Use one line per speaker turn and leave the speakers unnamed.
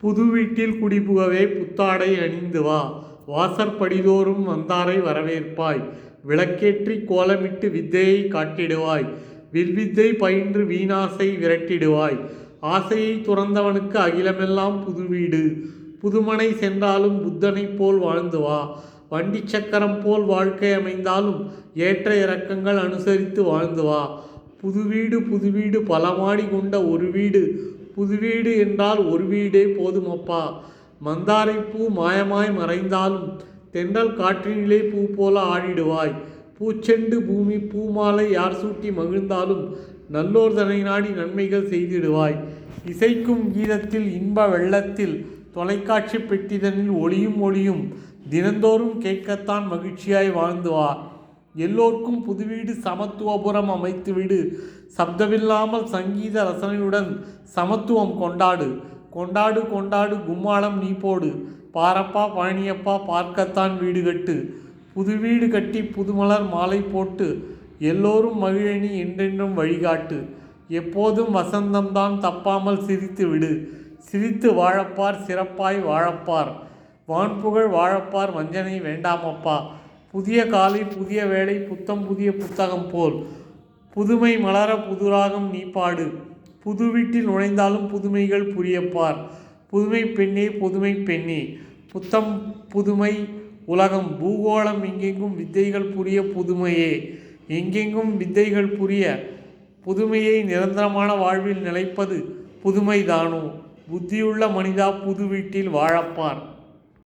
புது வீட்டில் குடிபுகவே புத்தாடை அணிந்து வா. வாசற்படிதோறும் வந்தாரை வரவேற்பாய். விளக்கேற்றி கோலமிட்டு வித்தையை காட்டிடுவாய். வில்வித்தை பயின்று வீணாசை விரட்டிடுவாய். ஆசையை துறந்தவனுக்கு அகிலமெல்லாம் புது வீடு புதுமனை சென்றாலும் புத்தனைப் போல் வாழ்ந்து வா. வண்டி சக்கரம் போல் வாழ்க்கை அமைந்தாலும் ஏற்ற இறக்கங்கள் அனுசரித்து வாழ்ந்து வா. புது வீடு புது வீடு பல மாடி கொண்ட ஒரு வீடு. புது வீடு என்றால் ஒரு வீடே போதுமப்பா மந்தாரை பூ மாயமாய் மறைந்தாலும் தென்றல் காற்றினிலே பூ போல ஆடிடுவாய். பூச்செண்டு பூமி பூமாலை யார் சூட்டி மகிழ்ந்தாலும் நல்லோர் தனை நாடி நன்மைகள் செய்திடுவாய். இசைக்கும் கீதத்தில் இன்ப வெள்ளத்தில் தொலைக்காட்சி பெட்டிதனில் ஒளியும் ஒளியும் தினந்தோறும் கேட்கத்தான் மகிழ்ச்சியாய் வாழ்ந்து வா எல்லோர்க்கும் புதுவீடு சமத்துவபுரம் அமைத்துவிடு. சப்தமில்லாமல் சங்கீத ரசனையுடன் சமத்துவம் கொண்டாடு. கொண்டாடு கொண்டாடு கும்மாளம் நீ போடு. பாரப்பா பழனியப்பா பார்க்கத்தான் வீடு கட்டு. புது வீடு கட்டி புதுமலர் மாலை போட்டு எல்லோரும் மகிழனி என்றென்றும் வழிகாட்டு. எப்போதும் வசந்தம்தான் தப்பாமல் சிரித்து விடு. சிரித்து வாழப்பார் சிறப்பாய் வாழப்பார். வான்புகழ் வாழப்பார் வஞ்சனை வேண்டாமப்பா. புதிய காலை புதிய வேலை புத்தம் புதிய புத்தகம் போல். புதுமை மலர புதுராகம் நீ பாடு புது வீட்டில் நுழைந்தாலும் புதுமைகள் புரியப்பார். புதுமை பெண்ணே புதுமை பெண்ணே. புத்தம் புதுமை உலகம். பூகோளம் எங்கெங்கும் வித்தைகள் புரிய புதுமையே. எங்கெங்கும் வித்தைகள் புரிய புதுமையை நிரந்தரமான வாழ்வில் நிலைப்பது புதுமைதானோ? புத்தியுள்ள மனிதா புது வீட்டில் வாழப்பார்.